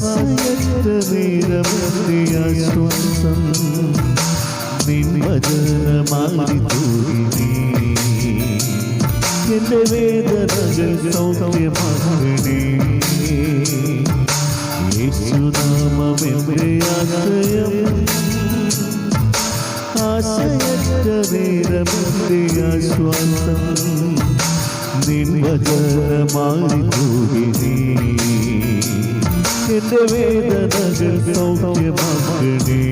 ആശ്രയറ്റ നേരമെന്റെ ആശ്വാസം നിൻ വചനമായി തൂങ്ങി നിൻ എന്റെ വേദനകൾ സൗഖ്യമാകണേ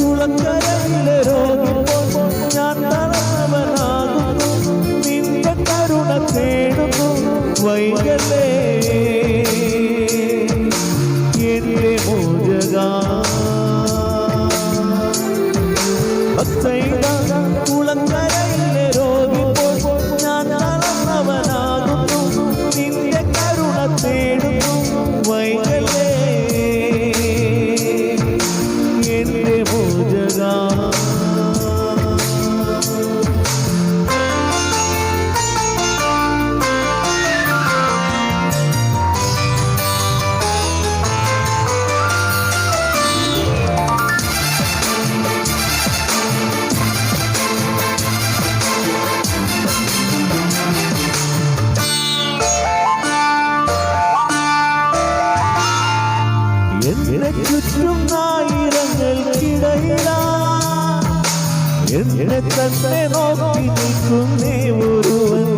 തുളക്കരയിലെ രോഗിപ്പോ ഞാൻ തളർന്നവനാകുന്നു. നിന്റെ കരുണ തേടുന്നു വൈകലേ എന്റെ മോചക. കുളങ്കരയിലെ ചുറ്റും ആയിരങ്ങൾക്കിടയിലാ തന്നെ നോക്കി നിൽക്കുന്നേ ഒരുവൻ.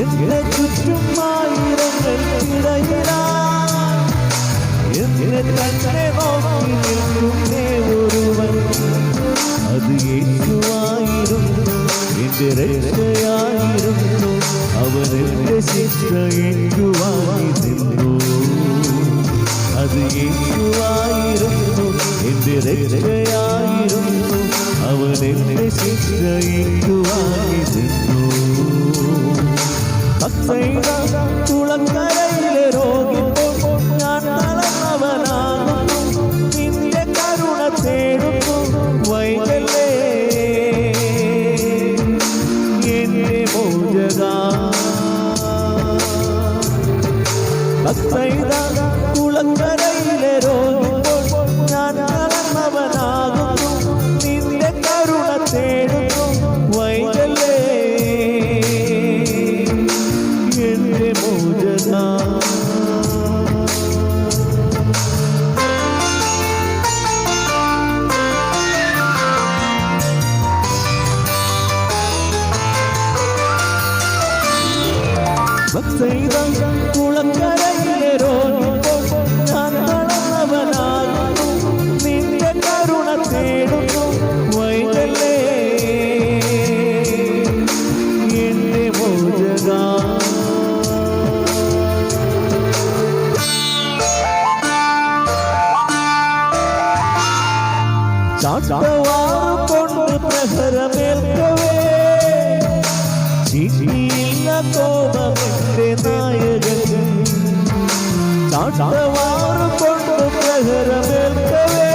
എന്നെ ചുറ്റും ആയിരങ്ങൾക്കിടയിലാ എന്നെ തന്നെ നോക്കി നിൽക്കുന്നേ ഒരുവൻ. അത് യേശുവായിരുന്നു എന്റെ രക്ഷയായിരുന്നു. അവൻ ശിക്ഷ ഏറ്റുവാങ്ങി നിന്നു അത് യേശുവായിരുന്നു എന്റെ രക്ഷയായിരുന്നു. അവൻ എന്നെ ശിക്ഷയിക്കുവായിരുന്നു ഏറ്റുവാങ്ങി കുളക്കരയിലെ രോഗിപ്പോ കുളക്കരയിലെ രോഗിപ്പോ ഞാൻ തളർന്നവനാകുന്നു നിന്റെ കരുണ തേടുന്നു വൈകലേ എന്റെ മോചക. ചാട്ടവാറുകൊണ്ട് പ്രഹരമേൽക്കവേ ചിരിയില്ല ചാട്ടവാറുകൊണ്ട് പ്രഹരമേൽക്കവേ.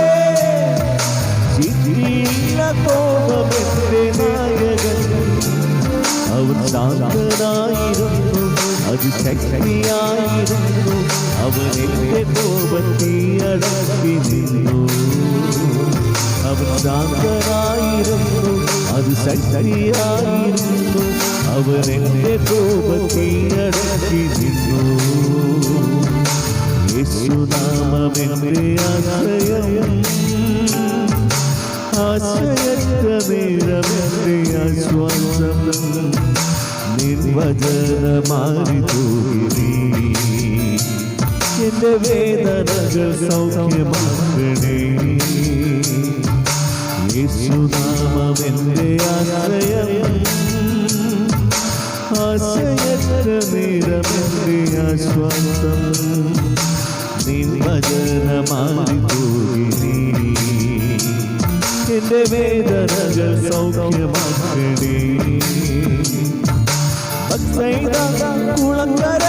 എന്റെ കോപത്തെ അടക്കി നിന്നു. യേശുനാമമെന്റെ ആശ്രയം. ആശ്രയറ്റ നേരമെന്റെ ആശ്വാസം. നിർവചനമാരി തൂങ്ങി എന്റെ വേദനകൾ സൗഖ്യമാകണേ യേശുനാമമെന്റെ ആശ്രയം. ആശ്രയറ്റ നേരമെന്റെ ആശ്വാസം വേദനകൾ സൗഖ്യമാക്കണേ കുളങ്കരയിലെ